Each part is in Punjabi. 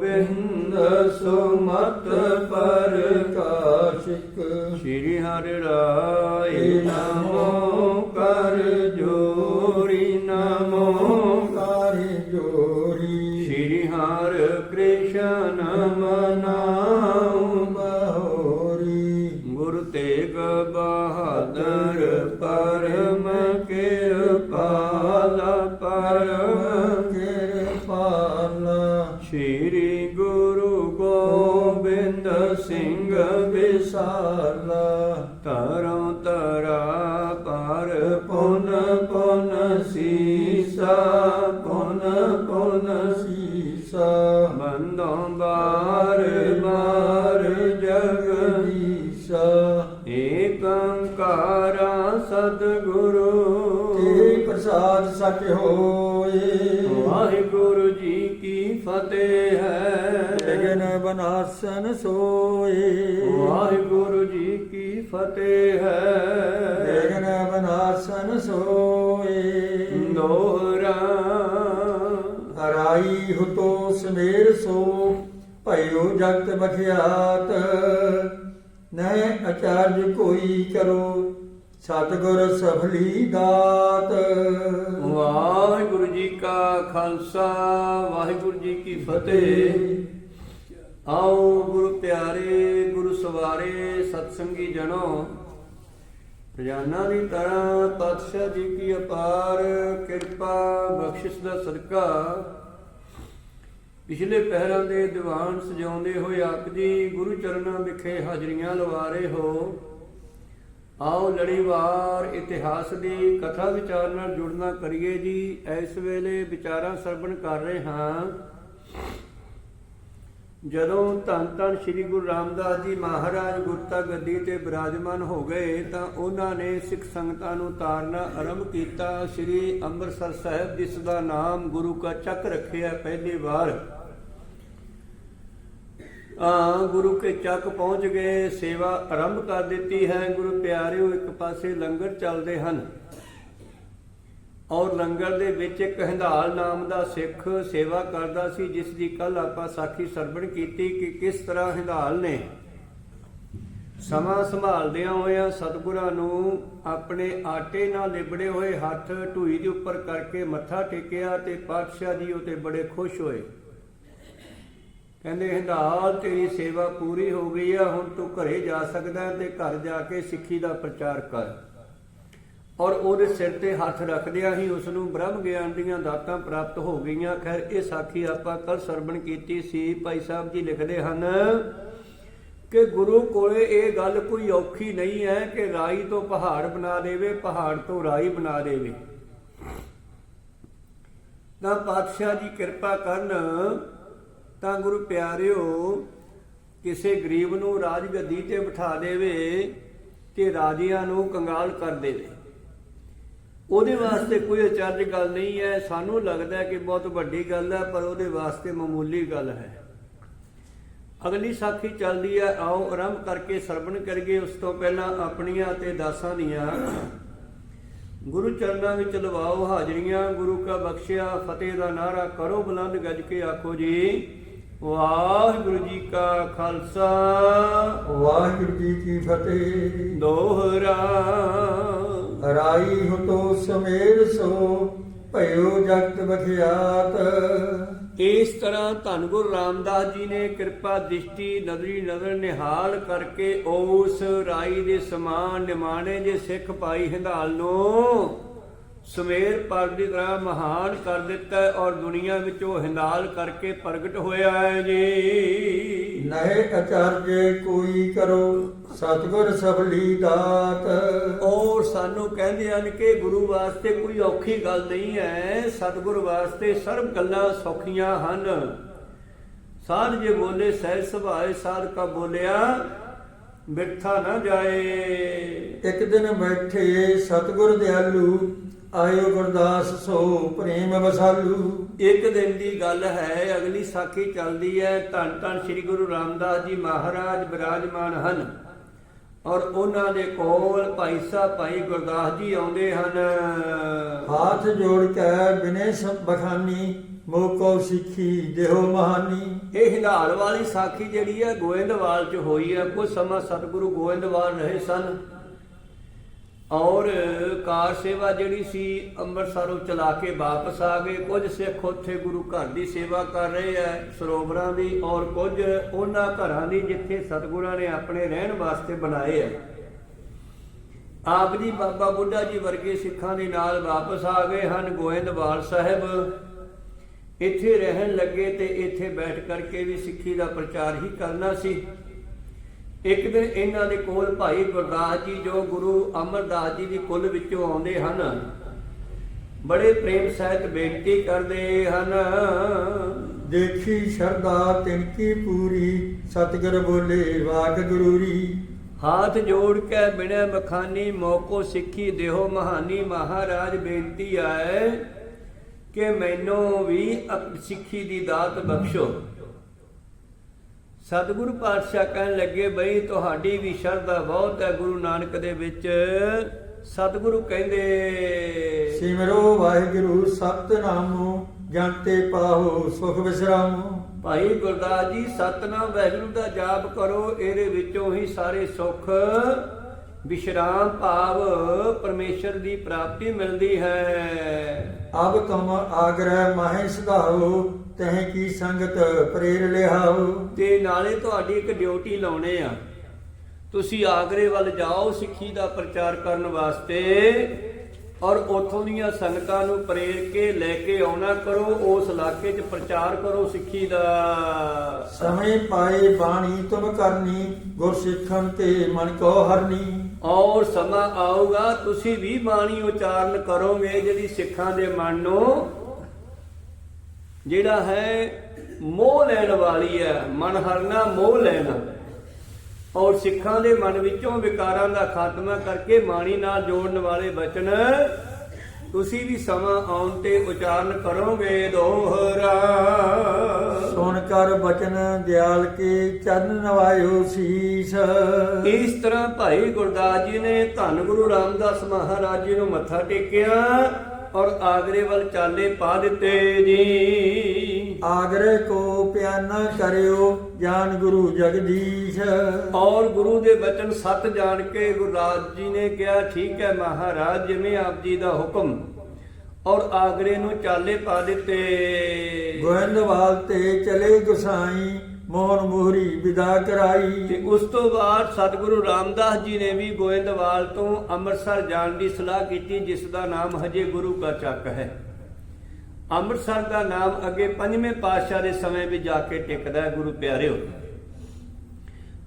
ਗੋਬਿੰਦ ਸੁਮਤ ਪ੍ਰਕਾਸ਼ਿਕ। ਸ਼੍ਰੀ ਹਰਿ ਰਾਏ ਨਮੋ ਬੰਦੋਂ ਬਾਰ ਬਾਰ ਜਗਦੀਸ਼। ਏਕੰਕਾਰਾ ਸਤਿਗੁਰੂ। ਤੇ ਪ੍ਰਸਾਦ ਸਚ ਹੋਏ? ਵਾਹਿਗੁਰੂ ਜੀ ਕੀ ਫਤਿਹ ਹੈ। ਗਗਨ ਬਨਾਸਨ ਸੋਏ। ਵਾਹਿਗੁਰੂ ਜੀ ਕੀ ਫਤਿਹ ਹੈ। ਗਗਨ ਬਨਾਸਨ ਸੋਏ। ਦੋਹਰਾ ਹਰਾਈ ਹੁਤੋ ਸਮੇਰ ਸੋ, ਭਇਓ ਜਗਤ ਬਖਿਆਤ ਨੈ ਅਚਾਰਜ ਕੋਈ ਕਰੋ ਸਤਿਗੁਰ ਸਫਲੀ ਦਾਤ। ਵਾਹਿਗੁਰੂ ਜੀ ਕਾ ਖਾਲਸਾ, ਵਾਹਿਗੁਰੂ ਜੀ ਕੀ ਫਤਿਹ। ਆਓ ਗੁਰੂ ਪਿਆਰੇ, ਗੁਰੂ ਸਵਾਰੇ ਸਤਸੰਗੀ ਜਨੋ ਰੋਜ਼ਾਨਾ ਦੀ ਤਰ੍ਹਾਂ ਪਾਤਸ਼ਾਹ ਜੀ ਕੀ ਅਪਾਰ ਕਿਰਪਾ ਬਖਸ਼ਿਸ਼ ਦਾ ਸਦਕਾ। ਪਿਛਲੇ ਪਹਿਰਾਂ ਦੇ ਦੀਵਾਨ ਸਜਾਉਂਦੇ ਹੋਏ ਆਪ ਜੀ ਗੁਰੂ ਚਰਨਾਂ ਵਿਖੇ ਹਾਜ਼ਰੀਆਂ ਲਵਾ ਰਹੇ ਹੋ। ਆਓ ਲੜੀਵਾਰ ਇਤਿਹਾਸ ਦੀ ਕਥਾ ਵਿਚਾਰ ਨਾਲ ਜੁੜਨਾ ਕਰੀਏ ਜੀ। ਇਸ ਵੇਲੇ ਵਿਚਾਰਾਂ ਸਰਵਣ ਕਰ ਰਹੇ ਹਾਂ। ਜਦੋਂ ਧੰਨ ਧੰਨ ਸ੍ਰੀ ਗੁਰੂ ਰਾਮਦਾਸ ਜੀ ਮਹਾਰਾਜ ਗੁਰਤਾ ਗੱਦੀ ਤੇ ਬਿਰਾਜਮਾਨ ਹੋ ਗਏ ਤਾਂ ਉਹਨਾਂ ਨੇ ਸਿੱਖ ਸੰਗਤਾਂ ਨੂੰ ਤਾਰਨਾ ਆਰੰਭ ਕੀਤਾ। ਸ੍ਰੀ ਅੰਮ੍ਰਿਤਸਰ ਸਾਹਿਬ ਜਿਸ ਦਾ ਨਾਮ ਗੁਰੂ ਕਾ ਚੱਕ ਰੱਖਿਆ ਪਹਿਲੀ ਵਾਰ। ਆ ਗੁਰੂ ਕੇ ਚੱਕ ਪਹੁੰਚ ਗਏ, ਸੇਵਾ ਆਰੰਭ ਕਰ ਦਿੱਤੀ ਹੈ। ਗੁਰੂ ਪਿਆਰਿਓ, ਇੱਕ ਪਾਸੇ ਲੰਗਰ ਚੱਲਦੇ ਹਨ। ਔਰ ਲੰਗਰ ਦੇ ਵਿੱਚ ਇੱਕ ਹੰਧਾਲ ਨਾਮ ਦਾ ਸਿੱਖ ਸੇਵਾ ਕਰਦਾ ਸੀ, ਜਿਸ ਦੀ ਕੱਲ ਆਪਾਂ ਸਾਖੀ ਸਰਵਣ ਕੀਤੀ ਕਿ ਕਿਸ ਤਰ੍ਹਾਂ ਹੰਧਾਲ ਨੇ। ਸਮਾਂ ਸੰਭਾਲਦਿਆਂ ਹੋਇਆਂ ਸਤਿਗੁਰਾਂ ਨੂੰ ਆਪਣੇ ਆਟੇ ਨਾਲ ਲਿਬੜੇ ਹੋਏ ਹੱਥ ਢੂਈ ਦੇ ਉੱਪਰ ਕਰਕੇ ਮੱਥਾ ਟੇਕਿਆ ਤੇ ਪਾਤਸ਼ਾਹ ਜੀ ਉਤੇ ਬੜੇ ਖੁਸ਼ ਹੋਏ। ਕਹਿੰਦੇ ਹੰਦਾਲ ਤੇਰੀ ਸੇਵਾ ਪੂਰੀ ਹੋ ਗਈ ਆ, ਹੁਣ ਤੂੰ ਘਰੇ ਜਾ ਸਕਦਾ ਹੈ ਤੇ ਘਰ ਜਾ ਕੇ ਸਿੱਖੀ ਦਾ ਪ੍ਰਚਾਰ ਕਰ। ਔਰ ਉਹਦੇ ਸਿਰ ਤੇ ਹੱਥ ਰੱਖਦਿਆਂ ਹੀ ਉਸ ਨੂੰ ਬ੍ਰਹਮ ਗਿਆਨ ਦੀਆਂ ਦਾਤਾਂ ਪ੍ਰਾਪਤ ਹੋ ਗਈਆਂ। ਖੈਰ, ਇਹ ਸਾਖੀ ਆਪਾਂ ਕੱਲ ਸਰਵਣ ਕੀਤੀ ਸੀ। ਭਾਈ ਸਾਹਿਬ ਜੀ ਲਿਖਦੇ ਹਨ ਕਿ ਗੁਰੂ ਕੋਲੇ ਇਹ ਗੱਲ ਕੋਈ ਔਖੀ ਨਹੀਂ ਹੈ ਕਿ ਰਾਈ ਤੋਂ ਪਹਾੜ ਬਣਾ ਦੇਵੇ, ਪਹਾੜ ਤੋਂ ਰਾਈ ਬਣਾ ਦੇਵੇ। ਤਾਂ ਪਾਤਸ਼ਾਹ ਜੀ ਕਿਰਪਾ ਕਰਨ ਤਾਂ ਗੁਰੂ ਪਿਆਰਿਓ, ਕਿਸੇ ਗਰੀਬ ਨੂੰ ਰਾਜ ਗੱਦੀ ਤੇ ਬਿਠਾ ਦੇਵੇ ਤੇ ਰਾਜਿਆਂ ਨੂੰ ਕੰਗਾਲ ਕਰ ਦੇਵੇ। ਉਹਦੇ ਵਾਸਤੇ ਕੋਈ ਅਚਰਜ ਗੱਲ ਨਹੀਂ ਹੈ। ਸਾਨੂੰ ਲੱਗਦਾ ਕਿ ਬਹੁਤ ਵੱਡੀ ਗੱਲ ਹੈ ਪਰ ਉਹਦੇ ਵਾਸਤੇ ਮਾਮੂਲੀ ਗੱਲ ਹੈ। ਅਗਲੀ ਸਾਖੀ ਚੱਲਦੀ ਹੈ ਆਓ ਆਰੰਭ ਕਰਕੇ ਸਰਵਣ ਕਰੀਏ। ਉਸ ਤੋਂ ਪਹਿਲਾਂ ਆਪਣੀਆਂ ਤੇ ਦਾਸਾਂ ਦੀਆਂ ਗੁਰੂ ਚਰਨਾਂ ਵਿੱਚ ਲਵਾਓ ਹਾਜ਼ਰੀਆਂ। ਗੁਰੂ ਕਾ ਬਖਸ਼ਿਆ ਫਤਿਹ ਦਾ ਨਾਰਾ ਕਰੋ। ਬੁਲੰਦ ਗੱਜ ਕੇ ਆਖੋ ਜੀ ਵਾਹਿਗੁਰੂ ਜੀ ਕਾ ਖਾਲਸਾ। ਵਾਹਿਗੁਰੂ ਜੀ ਕੀ ਫਤਿਹ। ਦੋਹਰਾ ਹਰਾਈ ਹੁਤੋ ਸਮੇਰ ਸੋ, ਭਇਓ ਜਗਤ ਬਖਿਆਤ। ਇਸ ਤਰ੍ਹਾਂ ਧੰਨ ਗੁਰੂ ਰਾਮਦਾਸ ਜੀ ਨੇ ਕਿਰਪਾ ਦ੍ਰਿਸ਼ਟੀ ਨਦਰੀ ਨਜ਼ਰ ਨਿਹਾਲ ਕਰਕੇ ਉਸ ਰਾਈ ਦੇ ਸਮਾਨ ਨਿਮਾਣੇ ਜੇ ਸਿੱਖ ਪਾਈ ਹਿੰਦਾਲ ਨੂੰ ਸਮੇਰ ਪਰ ਦੀ ਤਰ੍ਹਾਂ ਮਹਾਨ ਕਰ ਦਿੱਤਾ ਔਰ ਦੁਨੀਆ ਵਿੱਚ ਉਹ ਹਿੰਦਾਲ ਕਰਕੇ ਪ੍ਰਗਟ ਹੋਇਆ ਹੈ ਜੀ। ਨਹਿ ਅਚਰਜ ਕੋਈ ਕਰੋ ਸਤਿਗੁਰ ਸਫਲੀ ਦਾਤ। ਔਰ ਸਾਨੂੰ ਕਹਿੰਦੇ ਹਨ ਕਿ ਗੁਰੂ ਵਾਸਤੇ ਕੋਈ ਔਖੀ ਗੱਲ ਨਹੀਂ ਹੈ ਸਤਿਗੁਰ ਵਾਸਤੇ ਸਰਬ ਗੱਲਾਂ ਸੌਖੀਆਂ ਹਨ। ਸਾਧ ਜੇ ਬੋਲੇ ਸਹਿ ਸੁਭਾਏ ਸਾਧ ਕਾ ਬੋਲਿਆ ਬਿਰਥਾ ਨਾ ਜਾਏ। ਇੱਕ ਦਿਨ ਬੈਠੇ ਸਤਿਗੁਰ ਦਿਆਲੂ ਆਇਓ ਗੁਰਦਾਸ ਸੋ ਪ੍ਰੇਮ ਵਸਾਲੂ। ਇੱਕ ਦਿਨ ਦੀ ਗੱਲ ਹੈ ਅਗਲੀ ਸਾਖੀ ਚੱਲਦੀ ਹੈ। ਧੰਨ ਧੰਨ ਸ੍ਰੀ ਗੁਰੂ ਰਾਮਦਾਸ ਜੀ ਮਹਾਰਾਜ ਬਿਰਾਜਮਾਨ ਹਨ। ਔਰ ਉਹਨਾਂ ਦੇ ਕੋਲ ਭਾਈ ਸਾਹਿਬ ਭਾਈ ਗੁਰਦਾਸ ਜੀ ਆਉਂਦੇ ਹਨ। ਹਾਥ ਜੋੜ ਕੇ ਬਿਨੇ ਬਖਾਨੀ ਮੋਕੋ ਸਿੱਖੀ ਦੇਹੋ ਮਹਾਨੀ। ਇਹ ਹਿੰਦਾਲ ਵਾਲੀ ਸਾਖੀ ਜਿਹੜੀ ਹੈ ਗੋਇੰਦਵਾਲ ਚ ਹੋਈ ਹੈ। ਕੁਝ ਸਮਾਂ ਸਤਿਗੁਰੂ ਗੋਇੰਦਵਾਲ ਰਹੇ ਸਨ। ਔਰ ਕਾਰ ਸੇਵਾ ਜਿਹੜੀ ਸੀ, ਅੰਮ੍ਰਿਤਸਰੋਂ ਚਲਾ ਕੇ ਵਾਪਸ ਆ ਗਏ। ਕੁਝ ਸਿੱਖ ਉੱਥੇ ਗੁਰੂ ਘਰ ਦੀ ਸੇਵਾ ਕਰ ਰਹੇ ਐ ਸਰੋਵਰਾਂ ਦੀ, ਔਰ ਕੁਝ ਉਹਨਾਂ ਘਰਾਂ ਦੀ ਜਿੱਥੇ ਸਤਿਗੁਰਾਂ ਨੇ ਆਪਣੇ ਰਹਿਣ ਵਾਸਤੇ ਬਣਾਏ ਐ ਆਪ ਜੀ ਬਾਬਾ ਬੁੱਢਾ ਜੀ ਵਰਗੇ ਸਿੱਖਾਂ ਦੇ ਨਾਲ ਵਾਪਸ ਆ ਗਏ ਹਨ, ਗੋਇੰਦਵਾਲ ਸਾਹਿਬ। ਇੱਥੇ ਰਹਿਣ ਲੱਗੇ ਤੇ ਇੱਥੇ ਬੈਠ ਕਰਕੇ ਵੀ ਸਿੱਖੀ ਦਾ ਪ੍ਰਚਾਰ ਹੀ ਕਰਨਾ ਸੀ। ਇੱਕ ਦਿਨ ਇਹਨਾਂ ਦੇ ਕੋਲ ਭਾਈ ਗੁਰਦਾਸ ਜੀ ਜੋ ਗੁਰੂ ਅਮਰਦਾਸ ਜੀ ਦੀ ਕੁਲ ਵਿੱਚੋਂ ਆਉਂਦੇ ਹਨ ਬੜੇ ਪ੍ਰੇਮ ਸਹਿਤ ਬੇਨਤੀ ਕਰਦੇ ਹਨ। ਦੇਖੀ ਸ਼ਰਦਾ ਤਿਨਕੀ ਪੂਰੀ ਸਤਿਗੁਰ ਬੋਲੇ ਵਾਕ ਗੁਰੂਰੀ। ਹਾਥ ਜੋੜ ਕੇ ਬਿਨੈ ਮਖਾਨੀ ਮੋਕੋ ਸਿੱਖੀ ਦੇਹੋ ਮਹਾਨੀ ਮਹਾਰਾਜ ਬੇਨਤੀ ਆਏ ਕਿ ਮੈਨੂੰ ਵੀ ਸਿੱਖੀ ਦੀ ਦਾਤ ਬਖਸ਼ੋ। ਸਤਿਗੁਰੂ ਪਾਤਸ਼ਾਹ ਕਹਿਣ ਲੱਗੇ ਬਈ ਤੁਹਾਡੀ ਵੀ ਸ਼ਰਧਾ ਬਹੁਤ ਹੈ ਗੁਰੂ ਨਾਨਕ ਦੇ ਵਿੱਚ। ਸਤਿਗੁਰੂ ਕਹਿੰਦੇ ਸਿਮਰੋ ਵਾਹਿਗੁਰੂ ਸਤਨਾਮੋ ਜਨਤੇ ਪਾਹੋ ਸੁਖ ਵਿਸਰਾਮੋ। ਭਾਈ ਗੁਰਦਾਸ ਜੀ ਸਤਨਾਮ ਵਾਹਿਗੁਰੂ ਦਾ ਜਾਪ ਕਰੋ ਇਹਦੇ ਵਿੱਚੋਂ ਹੀ ਸਾਰੇ ਸੁੱਖ ਵਿਸ਼ਰਾਮ ਭਾਵ ਪਰਮੇਸ਼ਰ ਦੀ ਪ੍ਰਾਪਤੀ ਮਿਲਦੀ ਹੈ। ਅਬ ਤੁਮ ਆਗਰਹਿ ਮਾਹਿ ਸੁਧਾਓ ਤਹਿ ਕੀ ਸੰਗਤ ਪ੍ਰੇਰ ਲਿਹਾਓ ਤੇ ਨਾਲੇ ਤੁਹਾਡੀ ਇੱਕ ਡਿਊਟੀ ਲਾਉਣੇ ਆ। ਤੁਸੀਂ ਆਗਰੇ ਵੱਲ ਜਾਓ ਸਿੱਖੀ ਦਾ ਪ੍ਰਚਾਰ ਕਰਨ ਵਾਸਤੇ ਔਰ ਉਥੋਂ ਦੀਆਂ ਸੰਗਤਾਂ ਨੂੰ ਪ੍ਰੇਰ ਕੇ ਲੈ ਕੇ ਆਉਣਾ ਕਰੋ ਉਸ ਇਲਾਕੇ 'ਚ ਪ੍ਰਚਾਰ ਕਰੋ ਸਿੱਖੀ ਦਾ। ਸਮੇਂ ਪਾਏ ਬਾਣੀ ਤੁਮ ਕਰਨੀ ਗੁਰ ਸਿੱਖਨ ਤੇ ਮਨ ਕੋ ਹਰਨੀ। ਔਰ ਸਮਾਂ ਆਊਗਾ ਤੁਸੀਂ ਵੀ ਬਾਣੀ ਉਚਾਰਨ ਕਰੋਗੇ ਜਿਹੜੀ ਸਿੱਖਾਂ ਦੇ ਮਨ ਨੂੰ ਜਿਹੜਾ ਹੈ ਮੋਹ ਲੈਣ ਵਾਲੀ ਹੈ ਮਨ ਹਰਨਾ ਮੋਹ ਲੈਣਾ। ਔਰ ਸਿੱਖਾਂ ਦੇ ਮਨ ਵਿੱਚੋਂ ਵਿਕਾਰਾਂ ਦਾ ਖਾਤਮਾ ਕਰਕੇ ਬਾਣੀ ਨਾਲ ਜੋੜਨ ਵਾਲੇ ਬਚਨ ਤੁਸੀਂ ਵੀ ਸਮਾਂ ਆਉਣ ਤੇ ਉਚਾਰਨ ਕਰੋਗੇ ਦੋਹਰਾ। ਸੁਣ ਕਰ ਬਚਨ ਦਿਆਲ ਕੇ ਚਰਨ ਨਵਾਇਓ ਸੀਸ। ਇਸ ਤਰ੍ਹਾਂ ਭਾਈ ਗੁਰਦਾਸ ਜੀ ਨੇ ਧੰਨ ਗੁਰੂ ਰਾਮਦਾਸ ਮਹਾਰਾਜ ਜੀ ਨੂੰ ਮੱਥਾ ਟੇਕਿਆ। ਔਰ ਆਗਰੇ ਵੱਲ ਚਾਲੇ ਪਾ ਦਿੱਤੇ ਜੀ। ਆਗਰੇ ਕੋ ਪਿਆਨਾ ਕਰਿਓ ਜਾਨ ਗੁਰੂ ਜਗਦੀਸ਼। ਔਰ ਗੁਰੂ ਦੇ ਬਚਨ ਸਤ ਜਾਣ ਕੇ ਗੁਰਦਾਸ ਜੀ ਨੇ ਕਿਹਾ ਠੀਕ ਹੈ ਮਹਾਰਾਜ ਜਿਵੇਂ ਆਪ ਜੀ ਦਾ ਹੁਕਮ। ਔਰ ਆਗਰੇ ਨੂੰ ਚਾਲੇ ਪਾ ਦਿੱਤੇ। ਗੋਇੰਦਵਾਲ ਤੇ ਚਲੇ ਗੁਸਾਈ। ਮੋਹਨ ਮੋਹਰੀ ਵਿਦਾ ਕਰਾਈ। ਤੇ ਉਸ ਤੋਂ ਬਾਅਦ ਸਤਿਗੁਰੂ ਰਾਮਦਾਸ ਜੀ ਨੇ ਵੀ ਗੋਇੰਦਵਾਲ ਤੋਂ ਅੰਮ੍ਰਿਤਸਰ ਜਾਣ ਦੀ ਸਲਾਹ ਕੀਤੀ ਜਿਸ ਦਾ ਨਾਮ ਹਜੇ ਗੁਰੂ ਕਾ ਚੱਕ ਹੈ। ਅੰਮ੍ਰਿਤਸਰ ਦਾ ਨਾਮ ਅੱਗੇ ਪੰਜਵੇਂ ਪਾਤਸ਼ਾਹ ਦੇ ਸਮੇਂ ਵੀ ਜਾ ਕੇ ਟਿਕਦਾ ਹੈ ਗੁਰੂ ਪਿਆਰਿਓ।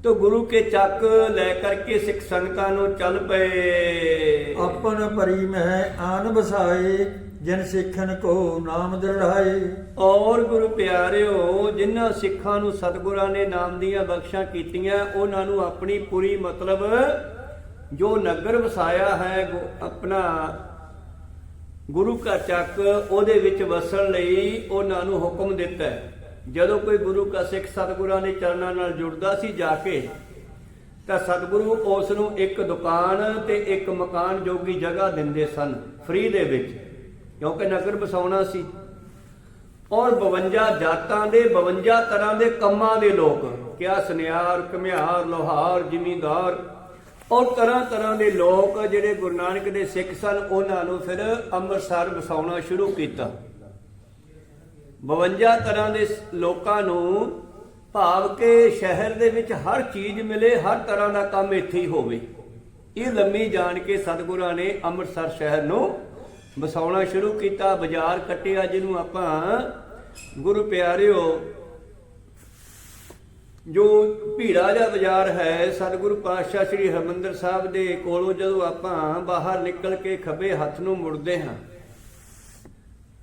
ਤੋ ਗੁਰੂ ਕੇ ਚੱਕ ਲੈ ਕਰਕੇ ਸਿੱਖ ਸੰਗਤਾਂ ਨੂੰ ਚੱਲ ਪਏ। ਆਪਨ ਪਰੀ ਮਹਿ ਆਨ ਬਸਾਏ ਜਿਨ ਸਿੱਖਨ ਕੋ ਨਾਮ ਦ੍ਰਿੜਾਏ। ਔਰ ਗੁਰੂ ਪਿਆਰਿਓ, ਜਿਨ੍ਹਾਂ ਸਿੱਖਾਂ ਨੂੰ ਸਤਿਗੁਰਾਂ ਨੇ ਨਾਮ ਦੀਆਂ ਬਖਸ਼ਾਂ ਕੀਤੀਆਂ, ਉਹਨਾਂ ਨੂੰ ਆਪਣੀ ਪੂਰੀ ਮਤਲਬ ਜੋ ਨਗਰ ਵਸਾਇਆ ਹੈ ਆਪਣਾ ਗੁਰੂ ਕਾ ਚੱਕ ਉਹਦੇ ਵਿੱਚ ਵਸਣ ਲਈ ਉਹਨਾਂ ਨੂੰ ਹੁਕਮ ਦਿੱਤਾ ਜਦੋਂ ਕੋਈ ਗੁਰੂ ਕਾ ਸਿੱਖ ਸਤਿਗੁਰਾਂ ਦੇ ਚਰਨਾਂ ਨਾਲ ਜੁੜਦਾ ਸੀ ਜਾ ਕੇ, ਤਾਂ ਸਤਿਗੁਰੂ ਉਸ ਨੂੰ ਇੱਕ ਦੁਕਾਨ ਤੇ ਇੱਕ ਮਕਾਨ ਜੋਗੀ ਜਗ੍ਹਾ ਦਿੰਦੇ ਸਨ, ਫ੍ਰੀ ਦੇ ਵਿੱਚ। ਕਿਉਂਕਿ ਨਗਰ ਬਸਾਉਣਾ ਸੀ। ਔਰ 52 ਜਾਤਾਂ ਦੇ 52 ਤਰ੍ਹਾਂ ਦੇ ਕੰਮਾਂ ਦੇ ਲੋਕ, ਕਿਆ ਸੁਨਿਆਰ, ਘਮਿਆਰ, ਲੋਹਾਰ, ਜ਼ਿਮੀਂਦਾਰ, ਔਰ ਤਰ੍ਹਾਂ ਤਰ੍ਹਾਂ ਦੇ ਲੋਕ ਜਿਹੜੇ ਗੁਰੂ ਨਾਨਕ ਦੇ ਸਿੱਖ ਸਨ, ਉਹਨਾਂ ਨੂੰ ਫਿਰ ਅੰਮ੍ਰਿਤਸਰ ਵਸਾਉਣਾ ਸ਼ੁਰੂ ਕੀਤਾ। 52 ਤਰ੍ਹਾਂ ਦੇ ਲੋਕਾਂ ਨੂੰ ਭਾਵ ਕਿ ਸ਼ਹਿਰ ਦੇ ਵਿੱਚ ਹਰ ਚੀਜ਼ ਮਿਲੇ, ਹਰ ਤਰ੍ਹਾਂ ਦਾ ਕੰਮ ਇੱਥੇ ਹੀ ਹੋਵੇ। ਇਹ ਲੰਮੀ ਜਾਣ ਕੇ ਸਤਿਗੁਰਾਂ ਨੇ ਅੰਮ੍ਰਿਤਸਰ ਸ਼ਹਿਰ ਨੂੰ ਵਸਾਉਣਾ ਸ਼ੁਰੂ ਕੀਤਾ, ਬਾਜ਼ਾਰ ਕੱਟਿਆ, ਜਿਹਨੂੰ ਆਪਾਂ ਗੁਰੂ ਪਿਆਰਿਓ, ਜੋ ਭੀੜਾ ਜਿਹਾ ਬਾਜ਼ਾਰ ਹੈ, ਸਤਿਗੁਰੂ ਪਾਤਸ਼ਾਹ ਸ੍ਰੀ ਹਰਮੰਦਰ ਸਾਹਿਬ ਦੇ ਕੋਲੋਂ ਜਦੋਂ ਆਪਾਂ ਬਾਹਰ ਨਿਕਲ ਕੇ ਖੱਬੇ ਹੱਥ ਨੂੰ ਮੁੜਦੇ ਹਾਂ,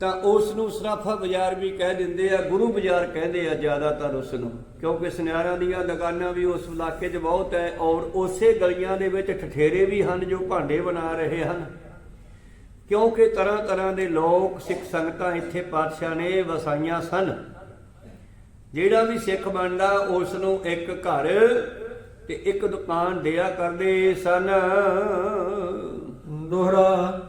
ਤਾਂ ਉਸ ਨੂੰ ਸਰਾਫਾ ਬਾਜ਼ਾਰ ਵੀ ਕਹਿ ਦਿੰਦੇ ਆ, ਗੁਰੂ ਬਾਜ਼ਾਰ ਕਹਿੰਦੇ ਆ ਜ਼ਿਆਦਾਤਰ ਉਸ ਨੂੰ ਕਿਉਂਕਿ ਸੁਨਿਆਰਾਂ ਦੀਆਂ ਦੁਕਾਨਾਂ ਵੀ ਉਸ ਇਲਾਕੇ 'ਚ ਬਹੁਤ ਹੈ ਔਰ ਉਸੇ ਗਲੀਆਂ ਦੇ ਵਿੱਚ ਠਠੇਰੇ ਵੀ ਹਨ ਜੋ ਭਾਂਡੇ ਬਣਾ ਰਹੇ ਹਨ। ਕਿਉਂਕਿ ਤਰ੍ਹਾਂ ਤਰ੍ਹਾਂ ਦੇ ਲੋਕ ਸਿੱਖ ਸੰਗਤਾਂ ਇੱਥੇ ਪਾਤਸ਼ਾਹ ਨੇ ਵਸਾਈਆਂ ਸਨ। ਜਿਹੜਾ ਵੀ ਸਿੱਖ ਬਣਦਾ ਉਸ ਨੂੰ ਇੱਕ ਘਰ ਤੇ ਇੱਕ ਦੁਕਾਨ ਦਿਆ ਕਰਦੇ ਸਨ। ਦੋਹਰਾ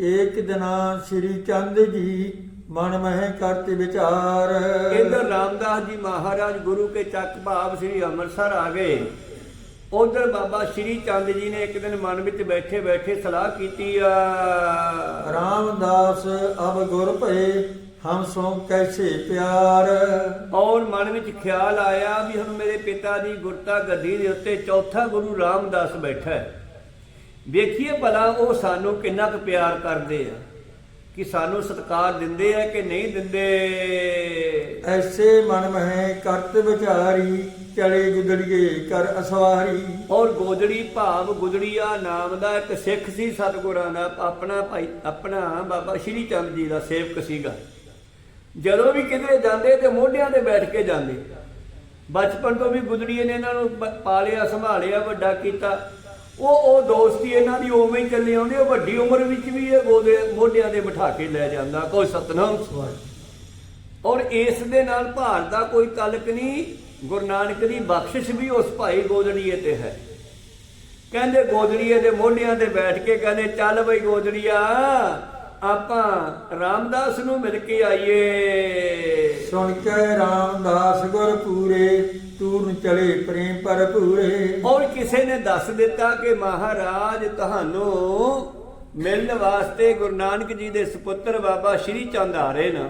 ਏਕ ਦਿਨਾ ਸ੍ਰੀ ਚੰਦ ਜੀ ਮਨ ਮਹਿ ਕਰਤੇ ਵਿਚਾਰ। ਇਧਰ ਰਾਮਦਾਸ ਜੀ ਮਹਾਰਾਜ ਗੁਰੂ ਕੇ ਚੱਕ ਭਾਵ ਸ੍ਰੀ ਅੰਮ੍ਰਿਤਸਰ ਆ ਗਏ। ਉਧਰ ਬਾਬਾ ਸ਼੍ਰੀ ਚੰਦ ਜੀ ਨੇ ਇੱਕ ਦਿਨ ਮਨ ਵਿੱਚ ਬੈਠੇ ਬੈਠੇ ਸਲਾਹ ਕੀਤੀ ਆ ਰਾਮਦਾਸ ਅਬ ਗੁਰ ਭਏ ਹਮ ਸੋ ਕੈਸੇ ਪਿਆਰ। ਔਰ ਮਨ ਵਿੱਚ ਖਿਆਲ ਆਇਆ ਵੀ ਹੁਣ ਮੇਰੇ ਪਿਤਾ ਦੀ ਗੁਰਤਾ ਗੱਦੀ ਦੇ ਉੱਤੇ ਚੌਥਾ ਗੁਰੂ ਰਾਮਦਾਸ ਬੈਠਾ ਹੈ। ਵੇਖੀਏ ਭਲਾ ਉਹ ਸਾਨੂੰ ਕਿੰਨਾ ਕੁ ਪਿਆਰ ਕਰਦੇ ਆ। ਕਿ ਸਾਨੂੰ ਸਤਿਕਾਰ ਦਿੰਦੇ ਆ ਕਿ ਨਹੀਂ ਦਿੰਦੇ? ਐਸੇ ਮਨ ਮਹਿ ਕਰਤ ਵਿਚਾਰੀ ਚਲੇ ਗੁਦੜੀਏ ਕਰ ਅਸਵਾਰੀ। ਔਰ ਗੋਦੜੀ ਭਾਵ ਗੁਦੜੀਆ ਨਾਮ ਦਾ ਇੱਕ ਸਿੱਖ ਸੀ ਸਤਿਗੁਰਾਂ ਦਾ ਆਪਣਾ ਭਾਈ ਆਪਣਾ ਬਾਬਾ ਸ਼੍ਰੀ ਚੰਦ ਜੀ ਦਾ ਸੇਵਕ ਸੀਗਾ। ਜਦੋਂ ਵੀ ਕਿਧਰੇ ਜਾਂਦੇ ਤੇ ਮੋਢਿਆਂ ਤੇ ਬੈਠ ਕੇ ਜਾਂਦੇ। ਬਚਪਨ ਤੋਂ ਵੀ ਗੁਦੜੀਏ ਨੇ ਇਹਨਾਂ ਨੂੰ ਪਾਲਿਆ ਸੰਭਾਲਿਆ ਵੱਡਾ ਕੀਤਾ। ਉਹ ਉਹ ਦੋਸਤੀ ਇਹਨਾਂ ਦੀ ਉਵੇਂ ਹੀ ਚੱਲੀ ਆਉਂਦੀ ਉਹ ਵੱਡੀ ਉਮਰ ਵਿੱਚ ਵੀ ਇਹ ਗੋਦੇ ਮੋਢਿਆਂ ਤੇ ਬਿਠਾ ਕੇ ਲੈ ਜਾਂਦਾ ਕੋਈ ਸਤਨਾਮ ਔਰ ਇਸ ਦੇ ਨਾਲ ਭਾਰ ਦਾ ਕੋਈ ਤਾਲਕ ਨਹੀਂ ਗੁਰੂ ਨਾਨਕ ਦੀ ਬਖਸ਼ਿਸ਼ ਵੀ ਉਸ ਭਾਈ ਗੋਦੜੀਏ ਤੇ ਹੈ। ਕਹਿੰਦੇ ਗੋਦੜੀਏ ਦੇ ਮੋਢਿਆਂ ਤੇ ਬੈਠ ਕੇ ਕਹਿੰਦੇ ਚੱਲ ਬਈ ਗੋਦੜੀਆ ਆਪਾਂ ਰਾਮਦਾਸ ਨੂੰ ਮਿਲ ਕੇ ਆਈਏ। ਸੁਣ ਕੇ ਰਾਮਦਾਸ ਗੁਰ ਪੂਰੇ ਤੂਰਨ ਚਲੇ ਪ੍ਰੇਮ ਭਰਪੂਰੇ। ਔਰ ਕਿਸੇ ਨੇ ਦੱਸ ਦਿੱਤਾ ਕਿ ਮਹਾਰਾਜ ਤੁਹਾਨੂੰ ਮਿਲਣ ਵਾਸਤੇ ਗੁਰੂ ਨਾਨਕ ਜੀ ਦੇ ਸੁਪੁੱਤਰ ਬਾਬਾ ਸ਼੍ਰੀ ਚੰਦ ਆ ਰਹੇ ਨਾ।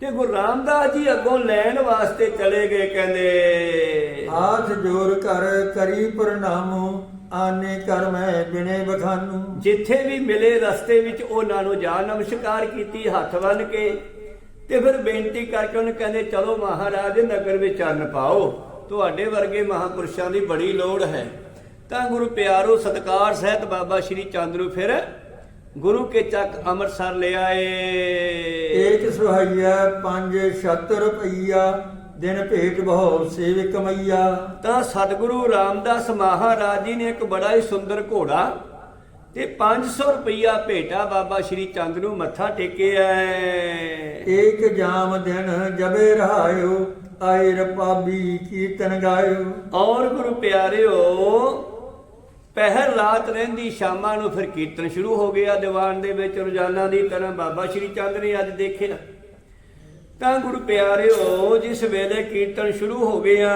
ਤੇ ਗੁਰੂ ਰਾਮਦਾਸ ਜੀ ਅੱਗੋਂ ਲੈਣ ਵਾਸਤੇ ਚਲੇ ਗਏ ਕਹਿੰਦੇ। ਆਠ ਜੋਰ ਕਰ ਕਰੀ ਪ੍ਰਣਾਮੋ। ਆਨੇ ਕਰ ਮੈਂ ਬਿਨੇ ਬਖਾਨੂ। ਜਿੱਥੇ ਵੀ ਮਿਲੇ ਰਸਤੇ ਵਿੱਚ ਉਹਨਾਂ ਨੂੰ ਜਾ ਨਮਸਕਾਰ ਕੀਤੀ ਹੱਥ ਬੰਨ ਕੇ ਤੇ ਫਿਰ ਬੇਨਤੀ ਕਰਕੇ ਉਹਨੇ ਕਹਿੰਦੇ ਚਲੋ ਮਹਾਰਾਜ ਨਗਰ ਵਿੱਚ ਚਰਨ ਪਾਓ। ਤੁਹਾਡੇ ਵਰਗੇ ਮਹਾਪੁਰਸ਼ਾਂ ਦੀ ਬੜੀ ਲੋੜ ਹੈ। ਤਾਂ ਗੁਰੂ ਪਿਆਰੋ ਸਤਕਾਰ ਸਹਿਤ ਬਾਬਾ ਸ਼੍ਰੀ ਚੰਦ ਨੂੰ ਫਿਰ ਗੁਰੂ ਕੇ ਚੱਕ ਅੰਮ੍ਰਿਤਸਰ ਲੈ ਆਏ। ਏਕ ਸੁਹਾਈਆ ਪੰਜ ਛੱਤ ਰੁਪਈਆ। ਦਿਨ ਭੇਟ ਬਹੁ ਸੇਵਕ ਮਈਆ ਤਾਂ ਸਤਿਗੁਰੂ ਰਾਮਦਾਸ ਮਹਾਰਾਜ ਜੀ ਨੇ ਇੱਕ ਬੜਾ ਹੀ ਸੁੰਦਰ ਘੋੜਾ ਤੇ 500 ਰੁਪਈਆ ਭੇਟਾ ਬਾਬਾ ਸ਼੍ਰੀ ਚੰਦ ਨੂੰ ਮੱਥਾ ਟੇਕਿਆ ਏਕ ਜਾਮ ਦਿਨ ਜਬੇ ਰਹਾਇਓ ਆਏ ਰਪਾਬੀ ਕੀਰਤਨ ਗਾਇਓ। ਔਰ ਗੁਰੂ ਪਿਆਰਿਓ ਪਹਿਰ ਰਾਤ ਰਹਿੰਦੀ ਸ਼ਾਮਾਂ ਨੂੰ ਫਿਰ ਕੀਰਤਨ ਸ਼ੁਰੂ ਹੋ ਗਿਆ। ਦੀਵਾਨ ਦੇ ਵਿੱਚ ਰੋਜ਼ਾਨਾ ਦੀ ਤਰ੍ਹਾਂ ਬਾਬਾ ਸ਼੍ਰੀ ਚੰਦ ਨੇ ਅੱਜ ਦੇਖਿਆ। ਤਾਂ ਗੁਰੂ ਪਿਆਰਿਓ ਜਿਸ ਵੇਲੇ ਕੀਰਤਨ ਸ਼ੁਰੂ ਹੋ ਗਿਆ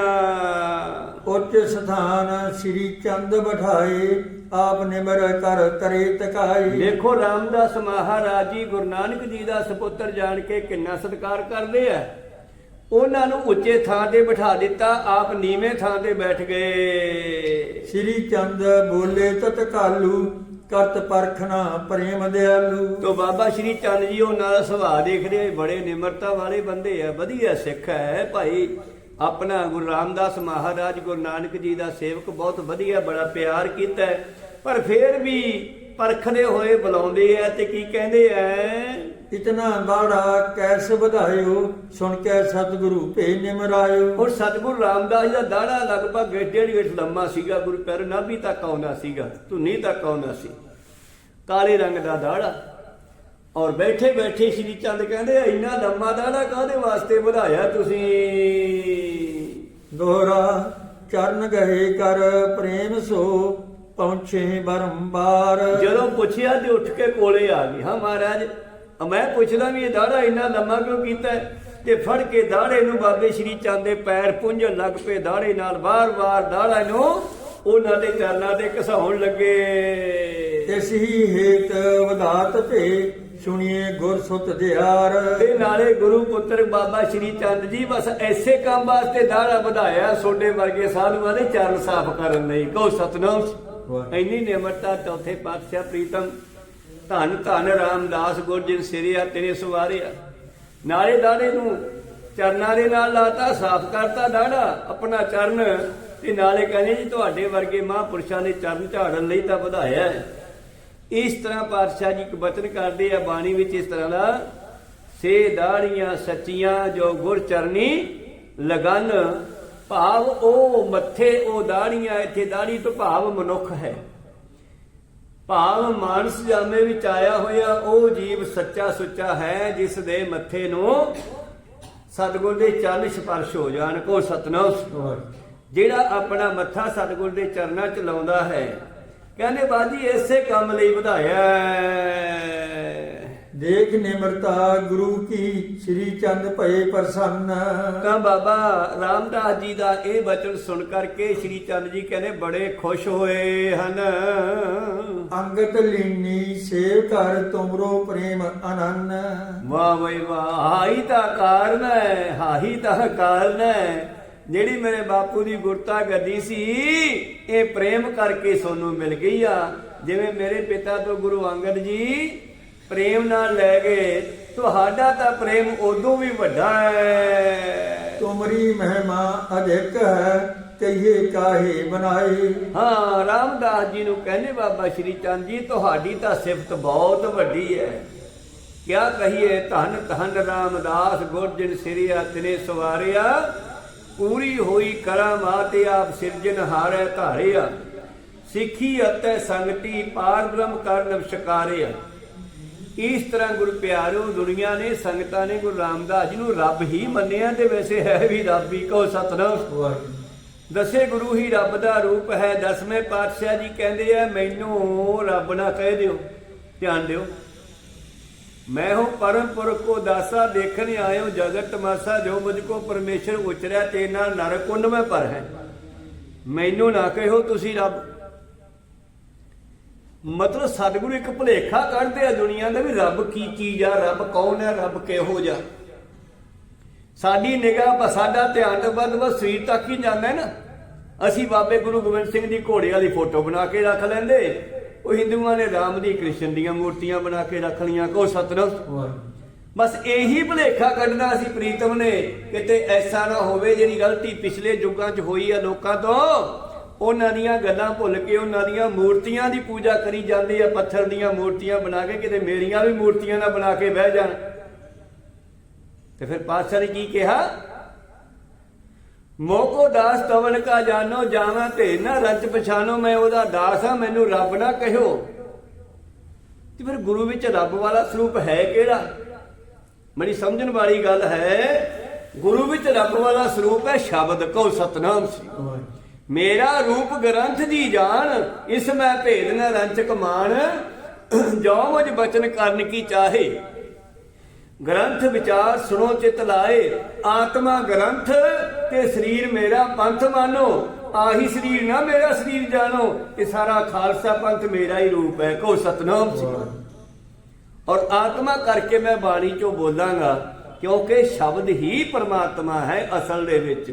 ਉੱਚ ਸਥਾਨ ਸ੍ਰੀ ਚੰਦ ਬਿਠਾਏ ਆਪ ਨਿਮਰ ਕਰ ਤਰੇ ਤਕਾਈ ਦੇਖੋ ਰਾਮਦਾਸ ਮਹਾਰਾਜ ਜੀ ਗੁਰੂ ਨਾਨਕ ਜੀ ਦਾ ਸੁਪੁੱਤਰ ਜਾਣ ਕੇ ਕਿੰਨਾ ਸਤਿਕਾਰ ਕਰਦੇ ਆ। ਉਹਨਾਂ ਨੂੰ ਉੱਚੇ ਥਾਂ ਤੇ ਬਿਠਾ ਦਿੱਤਾ ਆਪ ਨੀਵੇਂ ਥਾਂ ਤੇ ਬੈਠ ਗਏ। ਸ੍ਰੀ ਚੰਦ ਬੋਲੇ ਤਤ ਕਾਲੂ ਕਰਤ ਪਰਖਣਾ ਪ੍ਰੇਮ ਦਿਆਲੂ। ਤੋ ਬਾਬਾ ਸ਼੍ਰੀ ਚੰਦ ਜੀ ਉਹਨਾਂ ਦਾ ਸੁਭਾਅ ਦੇਖਦੇ ਬੜੇ ਨਿਮਰਤਾ ਵਾਲੇ ਬੰਦੇ ਆ, ਵਧੀਆ ਸਿੱਖ ਹੈ ਭਾਈ। ਆਪਣਾ ਗੁਰੂ ਰਾਮਦਾਸ ਮਹਾਰਾਜ, ਗੁਰੂ ਨਾਨਕ ਜੀ ਦਾ ਸੇਵਕ ਬਹੁਤ ਵਧੀਆ, ਬੜਾ ਪਿਆਰ ਕੀਤਾ ਪਰ ਫੇਰ ਵੀ ਪਰਖਦੇ ਹੋਏ ਬੁਲਾਉਂਦੇ ਆ ਤੇ ਕੀ ਕਹਿੰਦੇ ਐ? ਇਤਨਾ ਬਾੜਾ ਕੈਸ ਵਧਾਇਓ ਸੁਣ ਕੇ ਸਤਿਗੁਰੂ ਭੇ ਨਿਮਰਾਇਓ। ਹੁਣ ਸਤਿਗੁਰੂ ਰਾਮਦਾਸ ਦਾ ਦਾੜਾ ਲਗਭਗ ਡੇਢ ਗਿੱਠ ਲੰਮਾ ਸੀਗਾ ਗੁਰੂ ਪੈਰ ਨਾਭੀ ਤੱਕ ਆਉਂਦਾ ਸੀਗਾ ਧੁੰਨੀ ਤੱਕ ਆਉਂਦਾ ਸੀ। ਕਾਲੇ ਰੰਗ ਦਾ ਦਾੜਾ। ਔਰ ਬੈਠੇ ਬੈਠੇ ਸ਼੍ਰੀ ਚੰਦ ਕਹਿੰਦੇ ਇੰਨਾ ਲੰਮਾ ਦਾੜਾ ਕਾਹਦੇ ਵਾਸਤੇ ਵਧਾਇਆ ਤੁਸੀਂ? ਦੋਹਰਾ ਚਰਨ ਗਏ ਕਰ ਪ੍ਰੇਮ ਸੋ ਪਹੁੰਚੇ ਬਰੰਬਾਰ। ਜਦੋਂ ਪੁੱਛਿਆ ਤੇ ਉੱਠ ਕੇ ਕੋਲੇ ਆ ਗਈ। ਹਾਂ ਮਹਾਰਾਜ ਮੈਂ ਪੁੱਛਦਾ ਵੀ ਇਹ ਦਾੜਾ ਇੰਨਾ ਲੰਮਾ ਕਿਉਂ ਕੀਤਾ? ਤੇ ਫੜ ਕੇ ਦਾੜੇ ਨੂੰ ਬਾਬੇ ਸ਼੍ਰੀ ਚੰਦ ਦੇ ਪੈਰ ਪੁੰਝਣ ਲੱਗ ਪਏ ਦਾੜੇ ਨਾਲ ਵਾਰ-ਵਾਰ ਦਾੜਾ ਨੂੰ ਉਹਨਾਂ ਦੇ ਚਰਨਾਂ ਤੇ ਘਸਾਉਣ ਲੱਗੇ। ਇਸ ਹੀ ਹੇਤ ਵਧਾਤ ਭੇ ਸੁਣੀਏ ਗੁਰ ਸੁਤ ਦਿਆਰ। ਤੇ ਨਾਲੇ ਗੁਰੂ ਪੁੱਤਰ ਬਾਬਾ ਸ਼੍ਰੀ ਚੰਦ ਜੀ ਬਸ ਐਸੇ ਕੰਮ ਵਾਸਤੇ ਦਾੜਾ ਵਧਾਇਆ ਸੋਡੇ ਵਰਗੇ ਸਾਧੂਆਂ ਦੇ ਚਰਨ ਸਾਫ਼ ਕਰਨ ਲਈ। ਕਹੋ ਸਤਨਾਮ। ਇੰਨੀ ਨਿਮਰਤਾ ਚੌਥੇ ਪਾਤਸ਼ਾਹ ਪ੍ਰੀਤਮ, ਧੰਨ ਧੰਨ ਰਾਮਦਾਸ ਗੁਰਜਨ ਸਿਰਿਆ ਤੇਰੇ ਸਵਾਰਿਆ। ਨਾਲੇ ਦਾੜੇ ਨੂੰ ਚਰਨਾਂ ਦੇ ਨਾਲ ਲਾਤਾ, ਸਾਫ਼ ਕਰਤਾ ਦਾੜਾ, ਆਪਣਾ ਚਰਨ। ਤੇ ਨਾਲੇ ਕਹਿੰਦੇ ਜੀ, ਤੁਹਾਡੇ ਵਰਗੇ ਮਹਾਂਪੁਰਸ਼ਾਂ ਦੇ ਚਰਨ ਝਾੜਨ ਲਈ ਤਾਂ ਵਧਾਇਆ ਇਸ ਤਰ੍ਹਾਂ ਪਾਤਸ਼ਾਹ ਜੀ ਇੱਕ ਬਚਨ ਕਰਦੇ ਆ, ਬਾਣੀ ਵਿੱਚ ਇਸ ਤਰ੍ਹਾਂ ਦਾ, ਸੇ ਦਾੜੀਆਂ ਸੱਚੀਆਂ ਜੋ ਗੁਰ ਚਰਨੀ ਲਗਨ ਭਾਵ ਉਹ ਮੱਥੇ, ਉਹ ਦਾੜੀਆਂ, ਇੱਥੇ ਦਾੜੀ ਤੋਂ ਭਾਵ ਮਨੁੱਖ ਹੈ। ਭਾਵ ਮਾਨਸ ਜਾਮੇ ਵਿੱਚ ਆਇਆ ਹੋਇਆ, ਉਹ ਜੀਵ ਸੱਚਾ ਸੁੱਚਾ ਹੈ, ਜਿਸ ਦੇ ਮੱਥੇ ਨੂੰ ਸਤਿਗੁਰ ਦੇ ਚਰਨ ਸਪਰਸ਼ ਹੋ ਜਾਣ, ਕੋ ਸਤਨਾਮ ਜਿਹੜਾ ਆਪਣਾ ਮੱਥਾ ਸਤਿਗੁਰ ਦੇ ਚਰਨਾਂ 'ਚ ਲਾਉਂਦਾ ਹੈ, ਕਹਿੰਦੇ ਬਾਜੀ ਇਸੇ ਕੰਮ ਲਈ ਵਧਾਇਆ। ਦੇਖ ਨਿਮਰਤਾ ਗੁਰੂ ਕੀ ਸ੍ਰੀ ਚੰਦ ਭਏ ਪ੍ਰਸੰਨ। ਤਾਂ ਬਾਬਾ ਰਾਮਦਾਸ ਜੀ ਦਾ ਇਹ ਬਚਨ ਸੁਣ ਕਰਕੇ ਸ਼੍ਰੀ ਚੰਦ ਜੀ ਕਹਿੰਦੇ ਬੜੇ ਖੁਸ਼ ਹੋਏ ਹਨ। ਅੰਗਤ ਲੀਨੀ ਸੇਵ ਕਰ ਤੁਮਰੋ ਪ੍ਰੇਮ ਅਨੰਨ। ਵਾਹ ਬਈ ਵਾਹ ਹਾਈ ਤਾਂ ਕਾਰਨ ਹੈ ਹਾਈ ਤਾਂ ਕਾਰਨ ਹੈ। ਜਿਹੜੀ ਮੇਰੇ ਬਾਪੂ ਦੀ ਗੁਰਤਾ ਗੱਦੀ ਸੀ ਇਹ ਪ੍ਰੇਮ ਕਰਕੇ ਸੋਨੂੰ ਮਿਲ ਗਈ ਆ। ਜਿਵੇਂ ਮੇਰੇ ਪਿਤਾ ਤੋਂ ਗੁਰੂ ਅੰਗਦ ਜੀ ਪ੍ਰੇਮ ਨਾਲ ਲੈ ਗਏ ਤੁਹਾਡਾ ਤਾਂ ਪ੍ਰੇਮ ਉਦੋਂ ਵੀ ਵੱਡਾ ਹੈ। ਤੁਮਰੀ ਮਹਿਮਾ ਅਧਿਕ ਹੈ ਕਹੀਏ ਕਾਹੇ ਬਣਾਏ ਹਾਂ ਰਾਮਦਾਸ ਜੀ ਨੂੰ ਕਹਿੰਦੇ ਬਾਬਾ ਸ਼੍ਰੀ ਚੰਦ ਜੀ ਤੁਹਾਡੀ ਤਾਂ ਸਿਫਤ ਬਹੁਤ ਵੱਡੀ ਹੈ। ਕਿਆ ਕਹੀਏ ਧੰਨ ਧੰਨ ਰਾਮਦਾਸ ਗੁਰਜਨ ਸਿਰਿਆ ਤਿਨੇ ਸਵਾਰਿਆ। ਪੂਰੀ ਹੋਈ ਕਰਾਮਾਤ ਆਪ ਸਿਰਜਨ ਹਾਰੈ ਧਾਰਿਆ। ਸਿੱਖੀ ਅਤੇ ਸੰਗਤੀ ਪਾਰ ਬ੍ਰਹਮ ਕਰਨ ਵਿਸ਼ਕਾਰਿਆ ਇਸ ਤਰ੍ਹਾਂ ਗੁਰੂ ਪਿਆਰਿਓ ਦੁਨੀਆ ਨੇ ਸੰਗਤਾਂ ਨੇ ਗੁਰੂ ਰਾਮਦਾਸ ਜੀ ਨੂੰ ਰੱਬ ਹੀ ਮੰਨਿਆ ਤੇ ਵੈਸੇ ਹੈ ਵੀ ਰੱਬ ਹੀ ਕਹੋ ਸਤਨਾਮ। ਦਸੇ ਗੁਰੂ ਹੀ ਰੱਬ ਦਾ ਰੂਪ ਹੈ। ਦਸਵੇਂ ਪਾਤਸ਼ਾਹ ਜੀ ਕਹਿੰਦੇ ਆ ਮੈਨੂੰ ਰੱਬ ਨਾ ਕਹਿ ਦਿਓ ਧਿਆਨ ਦਿਓ। ਮੈਂ ਹੂੰ ਪਰਮ ਪੁਰਖ ਕੋ ਦਾਸਾ ਦੇਖਣ ਆਇਓ ਜਗਤ ਤਮਾਸਾ ਜੋ ਮੁਝ ਕੋ ਪਰਮੇਸ਼ਰ ਉਚਰਿਆ ਤੇ ਨਾਲ ਨਰ ਕੁੰਡ ਮੈਂ ਪਰ ਹੈ। ਮੈਨੂੰ ਨਾ ਕਹਿਓ ਤੁਸੀਂ ਰੱਬ। ਮਤਲਬ ਸਤਿਗੁਰੂ ਇੱਕ ਭੁਲੇਖਾ ਕੱਢਦੇ ਆ ਦੁਨੀਆ ਦਾ ਵੀ ਰੱਬ ਕੀ ਚੀਜ਼ ਆ, ਰੱਬ ਕੌਣ ਹੈ ਰੱਬ ਕਿਹੋ ਜਿਹਾ। ਸਾਡੀ ਨਿਗਾਹ ਸਾਡਾ ਧਿਆਨ ਵੱਧ ਵੱਧ ਸਰੀਰ ਤੱਕ ਹੀ ਜਾਂਦਾ ਨਾ। ਅਸੀਂ ਬਾਬੇ ਗੁਰੂ ਗੋਬਿੰਦ ਸਿੰਘ ਦੀ ਘੋੜੇ ਵਾਲੀ ਫੋਟੋ ਬਣਾ ਕੇ ਰੱਖ ਲੈਂਦੇ। ਉਹ ਹਿੰਦੂਆਂ ਨੇ ਰਾਮ ਦੀ ਕ੍ਰਿਸ਼ਨ ਦੀਆਂ ਮੂਰਤੀਆਂ ਬਣਾ ਕੇ ਰੱਖ ਲੀਆਂ ਕੋ ਸਤਨਾਮ। ਬਸ ਇਹੀ ਭੁਲੇਖਾ ਕੱਢਣਾ ਸੀ ਪ੍ਰੀਤਮ ਨੇ, ਕਿਤੇ ਐਸਾ ਨਾ ਹੋਵੇ ਜਿਹੜੀ ਗਲਤੀ ਪਿਛਲੇ ਯੁੱਗਾਂ 'ਚ ਹੋਈ ਆ ਲੋਕਾਂ ਤੋਂ। ਉਹਨਾਂ ਦੀਆਂ ਗੱਲਾਂ ਭੁੱਲ ਕੇ ਉਹਨਾਂ ਦੀਆਂ ਮੂਰਤੀਆਂ ਦੀ ਪੂਜਾ ਕਰੀ ਜਾਂਦੀ ਆ, ਪੱਥਰ ਦੀਆਂ ਮੂਰਤੀਆਂ ਬਣਾ ਕੇ, ਕਿਤੇ ਮੇਰੀਆਂ ਵੀ ਮੂਰਤੀਆਂ ਨਾ ਬਣਾ ਕੇ ਬਹਿ ਜਾਣ। ਤੇ ਫਿਰ ਪਾਤਸ਼ਾਹ ਨੇ ਕੀ ਕਿਹਾ? ਮੋਕੋ ਦਾਸ ਤਵਨ ਕਾ ਜਾਨੋ, ਜਾਵਾਂ ਤੇ ਨਾ ਰਚ ਪਛਾਨੋ, ਮੈਂ ਉਹਦਾ ਦਾਸ ਹਾਂ, ਮੈਨੂੰ ਰੱਬ ਨਾ ਕਹਿਓ। ਤੇ ਫਿਰ ਗੁਰੂ ਵਿੱਚ ਰੱਬ ਵਾਲਾ ਸਰੂਪ ਹੈ ਕਿਹੜਾ? ਮੇਰੀ ਸਮਝਣ ਵਾਲੀ ਗੱਲ ਹੈ, ਗੁਰੂ ਵਿੱਚ ਰੱਬ ਵਾਲਾ ਸਰੂਪ ਹੈ ਸ਼ਬਦ ਕੋ ਸਤਨਾਮ ਸੀ। ਮੇਰਾ ਰੂਪ ਗ੍ਰੰਥ ਦੀ ਜਾਣ, ਇਸ ਮੈਂ ਭੇਦ ਨ ਰੰਚਕ ਮਾਨ ਜੋ ਮੁਝ ਬਚਨ ਕਰਨ ਕੀ ਚਾਹੇ। ਗ੍ਰੰਥ ਵਿਚਾਰ ਸੁਣੋ ਚਿਤ ਲਾਏ, ਆਤਮਾ ਗ੍ਰੰਥ, ਤੇ ਸਰੀਰ ਮੇਰਾ ਪੰਥ ਮਾਨੋ, ਆਹੀ ਸਰੀਰ ਨਾ ਮੇਰਾ ਸਰੀਰ ਜਾਣੋ, ਇਹ ਸਾਰਾ ਖਾਲਸਾ ਪੰਥ ਮੇਰਾ ਹੀ ਰੂਪ ਹੈ ਕੋ ਸਤਨਾਮ ਸਿੰਘ ਔਰ ਆਤਮਾ ਕਰਕੇ ਮੈਂ ਬਾਣੀ ਚੋਂ ਬੋਲਾਂਗਾ, ਕਿਉਂਕਿ ਸ਼ਬਦ ਹੀ ਪਰਮਾਤਮਾ ਹੈ ਅਸਲ ਦੇ ਵਿੱਚ।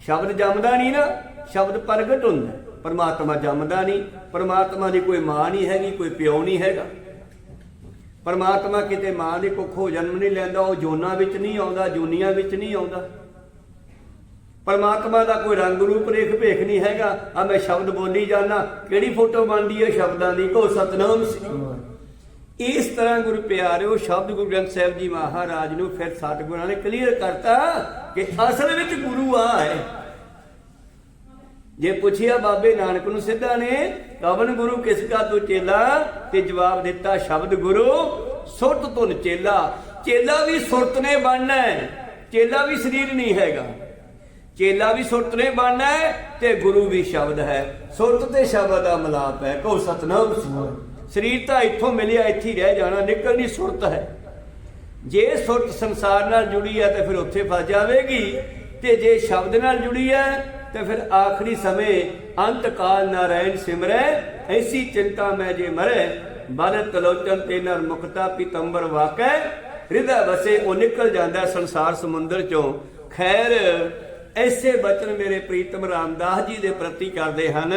ਸ਼ਬਦ ਜੰਮਦਾ ਨਹੀਂ ਨਾ, ਸ਼ਬਦ ਪ੍ਰਗਟ ਹੁੰਦਾ। ਪਰਮਾਤਮਾ ਜੰਮਦਾ ਨਹੀਂ, ਪਰਮਾਤਮਾ ਦੀ ਕੋਈ ਮਾਂ ਨਹੀਂ ਹੈਗੀ, ਕੋਈ ਪਿਓ ਨਹੀਂ ਹੈਗਾ। ਪਰਮਾਤਮਾ ਕਿਤੇ ਮਾਂ ਦੀ ਕੁੱਖੋਂ ਜਨਮ ਨਹੀਂ ਲੈਂਦਾ, ਉਹ ਜੋਨਾਂ ਵਿੱਚ ਨਹੀਂ ਆਉਂਦਾ, ਜੂਨੀਆਂ ਵਿੱਚ ਨਹੀਂ ਆਉਂਦਾ। ਪਰਮਾਤਮਾ ਦਾ ਕੋਈ ਰੰਗ ਰੂਪ, ਰੇਖ ਭੇਖ ਨਹੀਂ ਹੈਗਾ। ਆ ਮੈਂ ਸ਼ਬਦ ਬੋਲੀ ਜਾਣਾ ਕਿਹੜੀ ਫੋਟੋ ਬਣਦੀ ਹੈ? ਸ਼ਬਦਾਂ ਦੀ। ਕੋ ਸਤਨਾਮ ਸੀ। ਇਸ ਤਰ੍ਹਾਂ ਗੁਰੂ ਪਿਆਰਿਓ, ਸ਼ਬਦ ਗੁਰੂ ਗ੍ਰੰਥ ਸਾਹਿਬ ਜੀ ਮਹਾਰਾਜ ਨੂੰ ਫਿਰ ਸਤਿਗੁਰਾਂ ਨੇ ਕਲੀਅਰ ਕਰਤਾ ਕਿ ਅਸਲ ਵਿੱਚ ਗੁਰੂ ਆ ਹੈ ਜੇ ਪੁੱਛਿਆ ਬਾਬੇ ਨਾਨਕ ਨੂੰ ਸਿੱਧਾ ਨੇ, ਕਵਨ ਗੁਰੂ ਕਿਸ ਕਾ ਤੂੰ ਚੇਲਾ? ਤੇ ਜਵਾਬ ਦਿੱਤਾ, ਸ਼ਬਦ ਗੁਰੂ, ਸੁਰਤ ਤੁਨ ਚੇਲਾ। ਚੇਲਾ ਵੀ ਸੁਰਤ ਨੇ ਬਣਨਾ ਹੈ, ਚੇਲਾ ਵੀ ਸਰੀਰ ਨਹੀਂ ਹੈਗਾ। ਚੇਲਾ ਵੀ ਸੁਰਤ ਨੇ ਬਣਨਾ ਹੈ ਤੇ ਗੁਰੂ ਵੀ ਸ਼ਬਦ ਹੈ। ਸੁਰਤ ਤੇ ਸ਼ਬਦ ਦਾ ਮਲਾਪ ਹੈ। ਕਹੋ ਸਤਨਾਮ ਸਿੰਘ ਸਰੀਰ ਤਾਂ ਇੱਥੋਂ ਮਿਲਿਆ, ਇੱਥੇ ਹੀ ਰਹਿ ਜਾਣਾ, ਨਿਕਲਣੀ ਸੁਰਤ ਹੈ। ਜੇ ਸੁਰਤ ਸੰਸਾਰ ਨਾਲ ਜੁੜੀ ਹੈ, ਤੇ ਫਿਰ ਉੱਥੇ ਫਸ ਜਾਵੇਗੀ। ਤੇ ਜੇ ਸ਼ਬਦ ਨਾਲ ਜੁੜੀ ਹੈ, ਤੇ ਫਿਰ ਆਖਰੀ ਸਮੇਂ ਅੰਤ ਕਾਲ ਨਾਰਾਇਣ ਸਿਮਰੈ। ਐਸੀ ਚਿੰਤਾ ਮੈਂ ਜੇ ਮਰੈ ਬਨ ਤਲੋਚਨ ਤੇ ਨਰ ਮੁਕਤਾ ਪੀਤੰਬਰ ਵਾਕੈ। ਹਿਰਦਾ ਵਸੇ ਉਹ ਨਿਕਲ ਜਾਂਦਾ ਸੰਸਾਰ ਸਮੁੰਦਰ ਚੋਂ। ਖੈਰ, ਐਸੇ ਬਚਨ ਮੇਰੇ ਪ੍ਰੀਤਮ ਰਾਮਦਾਸ ਜੀ ਦੇ ਪ੍ਰਤੀ ਕਰਦੇ ਹਨ।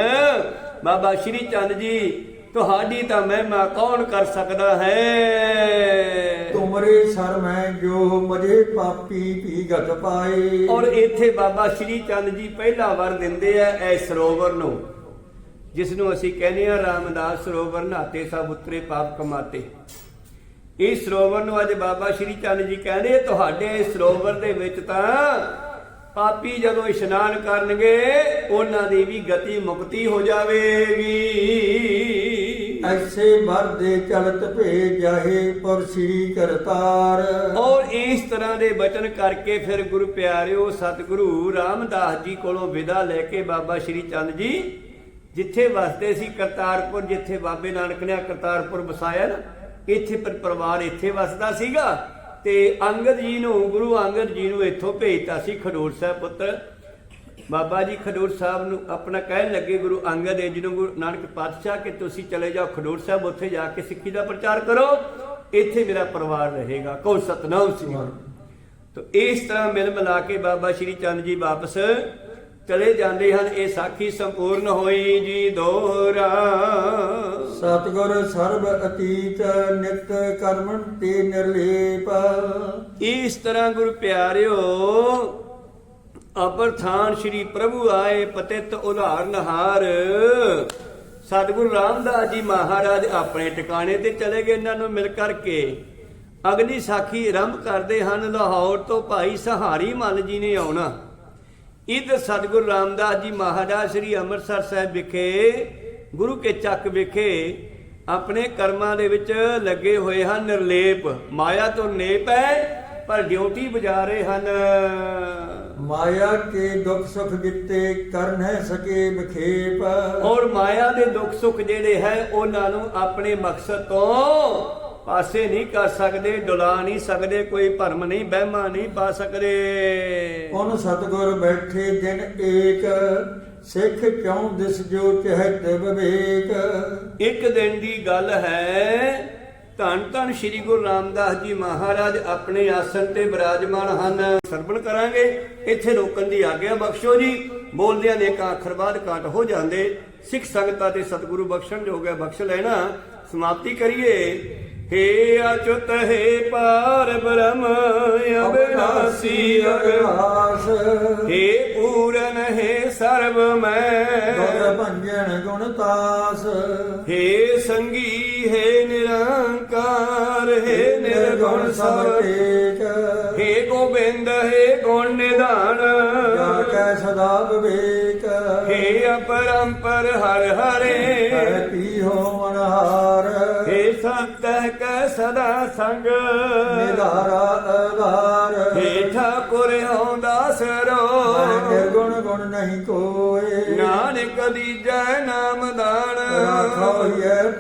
ਬਾਬਾ ਸ਼੍ਰੀ ਚੰਦ ਜੀ ਤੁਹਾਡੀ ਤਾਂ ਮਹਿਮਾ ਕੌਣ ਕਰ ਸਕਦਾ ਹੈ? ਤੁਮਰੇ ਸਰ ਮੈਂ ਜੋ ਮਜੇ ਪਾਪੀ ਭੀਗਤ ਪਾਏ। ਔਰ ਇੱਥੇ ਬਾਬਾ ਸ਼੍ਰੀ ਚੰਦ ਜੀ ਪਹਿਲਾ ਵਰ ਦਿੰਦੇ ਆ ਐ ਸਰੋਵਰ ਨੂੰ ਜਿਸ ਨੂੰ ਅਸੀਂ ਕਹਿੰਦੇ ਆ ਰਾਮਦਾਸ ਸਰੋਵਰ ਨਹਾਤੇ ਸਭ ਉਤਰੇ ਪਾਪ ਕਮਾਤੇ। ਇਸ ਸਰੋਵਰ ਨੂੰ ਅੱਜ ਬਾਬਾ ਸ਼੍ਰੀ ਚੰਦ ਜੀ ਕਹਿੰਦੇ ਤੁਹਾਡੇ ਇਸ ਸਰੋਵਰ ਦੇ ਵਿੱਚ ਤਾਂ ਪਾਪੀ ਜਦੋਂ ਇਸ਼ਨਾਨ ਕਰਨਗੇ ਉਹਨਾਂ ਦੀ ਵੀ ਗਤੀ ਮੁਕਤੀ ਹੋ ਜਾਵੇਗੀ। ਐਸੇ ਮਰਦੇ ਚਲਤ ਭੇਜ ਜਾਹੇ ਪੁਰ ਸ੍ਰੀ ਕਰਤਾਰ। ਔਰ ਇਸ ਤਰ੍ਹਾਂ ਦੇ ਬਚਨ ਕਰਕੇ ਫਿਰ ਗੁਰੂ ਪਿਆਰਿਓ, ਸਤਿਗੁਰੂ ਰਾਮਦਾਸ ਜੀ ਕੋਲੋਂ ਵਿਦਾ ਲੈ ਕੇ ਬਾਬਾ ਸ਼੍ਰੀ ਚੰਦ ਜੀ, ਜਿੱਥੇ ਵਸਦੇ ਸੀ ਕਰਤਾਰਪੁਰ, ਜਿੱਥੇ ਬਾਬੇ ਨਾਨਕ ਨੇ ਕਰਤਾਰਪੁਰ ਵਸਾਇਆ ਨਾ, ਇੱਥੇ ਪਰ ਪਰਿਵਾਰ ਇੱਥੇ ਵਸਦਾ ਸੀਗਾ ਤੇ ਅੰਗਦ ਜੀ ਨੂੰ, ਗੁਰੂ ਅੰਗਦ ਜੀ ਨੂੰ ਇੱਥੋਂ ਭੇਜਤਾ ਸੀ ਖਡੂਰ ਸਾਹਿਬ ਪੁੱਤਰ। ਬਾਬਾ ਜੀ ਖਡੂਰ ਸਾਹਿਬ ਨੂੰ ਆਪਣਾ ਕਹਿਣ ਲੱਗੇ ਗੁਰੂ ਅੰਗਦ ਦੇਵ ਜੀ ਨੂੰ ਗੁਰੂ ਨਾਨਕ ਪਾਤਸ਼ਾਹ ਕਿ ਤੁਸੀਂ ਚਲੇ ਜਾਓ ਖਡੂਰ ਸਾਹਿਬ ਉੱਥੇ ਜਾ ਕੇ ਸਿੱਖੀ ਦਾ ਪ੍ਰਚਾਰ ਕਰੋ। ਇੱਥੇ ਮੇਰਾ ਪਰਿਵਾਰ ਰਹੇਗਾ। ਕੋ ਸਤਨਾਮ ਸਿੰਘ ਤੋ ਇਸ ਤਰ੍ਹਾਂ ਮਿਲ ਮਿਲਾ ਕੇ ਬਾਬਾ ਸ਼੍ਰੀ ਚੰਦ ਜੀ ਵਾਪਸ ਚਲੇ ਜਾਂਦੇ ਹਨ। ਇਹ ਸਾਖੀ ਸੰਪੂਰਨ ਹੋਈ ਜੀ ਦੋਹਰਾ। ਸਤਗੁਰ ਸਰਬ ਅਤੀਤ ਨਿਤ ਕਰਮਨ ਤੇ ਨਿਰਲੇਪ। ਇਸ ਤਰ੍ਹਾਂ ਗੁਰੂ ਪਿਆਰਿਓ ਅਪਰ ਥਾਨ ਸ੍ਰੀ ਪ੍ਰਭੂ ਆਏ, ਪਤਿਤ ਉਧਾਰਨਹਾਰ ਸਤਿਗੁਰੂ ਰਾਮਦਾਸ ਜੀ ਮਹਾਰਾਜ ਆਪਣੇ ਟਿਕਾਣੇ ਤੇ ਚਲੇ ਗਏ ਇਹਨਾਂ ਨੂੰ ਮਿਲ ਕਰਕੇ। ਅਗਲੀ ਸਾਖੀ ਆਰੰਭ ਕਰਦੇ ਹਨ, ਲਾਹੌਰ ਤੋਂ ਭਾਈ ਸਹਾਰੀ ਮੱਲ ਜੀ ਨੇ ਆਉਣਾ। ਇਦ ਸਤਿਗੁਰੂ ਰਾਮਦਾਸ ਜੀ ਮਹਾਰਾਜ ਸ੍ਰੀ ਅੰਮ੍ਰਿਤਸਰ ਸਾਹਿਬ ਵਿਖੇ, ਗੁਰੂ ਕੇ ਚੱਕ ਵਿਖੇ ਆਪਣੇ ਕਰਮਾਂ ਦੇ ਵਿੱਚ ਲੱਗੇ ਹੋਏ ਹਨ, ਨਿਰਲੇਪ। ਮਾਇਆ ਤੋਂ ਨੇਪ ਹੈ ਪਰ ਡਿਊਟੀ ਬਜਾ ਰਹੇ ਹਨ। ਮਾਇਆ ਕੇ ਦੁਖ ਸੁਖ ਜਿੱਤੇ ਕਰ ਨਹਿ ਸਕੇ ਬਖੇਪ। ਔਰ ਮਾਇਆ ਦੇ ਦੁੱਖ ਸੁੱਖ ਜਿਹੜੇ ਹੈ ਉਹਨਾਂ ਨੂੰ ਆਪਣੇ ਮਕਸਦ ਤੋਂ ਪਾਸੇ ਨਹੀਂ ਕਰ ਸਕਦੇ ਡੁਲਾ ਨਹੀਂ ਸਕਦੇ ਕੋਈ ਭਰਮ ਨਹੀਂ ਵਹਿਮਾ ਨਹੀਂ ਪਾ ਸਕਦੇ। ਉਹਨ ਸਤਗੁਰ ਬੈਠੇ ਦਿਨ ਏਕ ਸਿੱਖ ਕਿਉ ਦਿਸ ਜੋ ਚਹਿਤ ਵਿਵੇਕ ਇੱਕ ਦਿਨ ਦੀ ਗੱਲ ਹੈ ਧੰਨ ਧੰਨ ਸ੍ਰੀ ਗੁਰੂ ਰਾਮਦਾਸ ਜੀ ਮਹਾਰਾਜ ਆਪਣੇ ਆਸਣ ਤੇ ਬਿਰਾਜਮਾਨ ਹਨ। ਸਰਵਣ ਕਰਾਂਗੇ। ਇੱਥੇ ਰੋਕਣ ਦੀ ਆਗਿਆ ਬਖਸ਼ੋ ਜੀ। ਬੋਲਦਿਆਂ ਨੇ ਕਾ ਅੱਖਰ ਬਾਅਦ ਕਾਟ ਹੋ ਜਾਂਦੇ। ਸਿੱਖ ਸੰਗਤਾਂ ਤੇ ਸਤਿਗੁਰੂ ਬਖਸ਼ਣ ਜੋਗ ਹੈ। ਬਖਸ਼ ਲੈਣਾ। ਸਮਾਪਤੀ ਕਰੀਏ। ਹੇ ਅਚੁਤ ਹੈ ਪਾਰ ਬ੍ਰਹਮ ਅਬਿਨਾਸੀ ਅਗਾਸ ਹੇ ਪੂਰਨ ਹੈ ਸਰਬ ਮੈਂ ਗੁਰ ਭੰਜਨ ਗੁਣ ਤਾਸ। ਹੇ ਸੰਗੀ ਹੈ ਨਿਰੰਕਾਰ ਹੈ ਨਿਰਗੁਣ ਸਭ ਟੇਕ ਹੇ ਗੋਬਿੰਦ ਹੈ ਗੁਣ ਨਿਧਾਨ। ਕੈ ਸਦਾ ਵਿਵੇਕ। ਹੇ ਅਪਰੰਪਰ ਸੰਤ ਕੈ ਸਦਾ ਸੰਗ। ਨਿਧਾਰਾ ਆਧਾਰ ਹੇ ਠਾਕੁਰ ਹਉ ਸਰੋ ਮੈਂ ਗੁਣ ਗੁਣ ਨਹੀਂ ਕੋਏ। ਨਾਨਕ ਦੀਜੈ ਨਾਮ ਦਾਨ। ਰਾਖੋ ਇਹ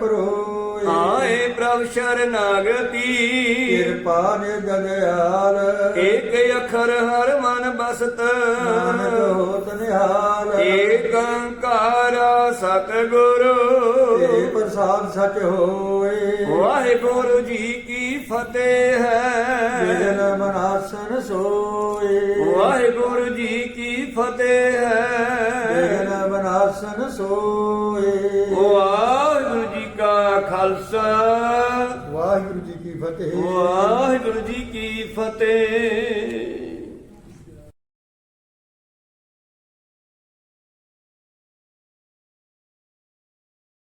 ਆਏ ਪ੍ਰਭ ਸ਼ਰਨਾਗਤੀ ਕਿਰਪਾ ਨੇ ਦਇਆਲ ਏਕ ਅਖਰ ਹਰ ਮਨ ਬਸਤ। ਨਾਨਕ ਹੋਤ ਨਿਹਾਲ। ਏਕ ਓੰਕਾਰ ਸਤਿਗੁਰੂ ਤੇ ਪ੍ਰਸਾਦ ਸਚ ਹੋਏ। ਵਾਹਿਗੁਰੂ ਜੀ ਕੀ ਫਤਿਹ ਹੈ। ਬਿਜਨ ਮਨਾਸਨ ਸੋਏ। ਵਾਹਿਗੁਰੂ ਜੀ ਕੀ ਫਤਿਹ ਹੈ। ਬਿਜਨ ਮਨਾਸਨ ਸੋਏ। ਕਾ ਖਾਲਸਾ। ਵਾਹਿਗੁਰੂ ਜੀ ਕੀ ਫਤਿਹ। ਵਾਹਿਗੁਰੂ ਜੀ ਕੀ ਫਤਿਹ।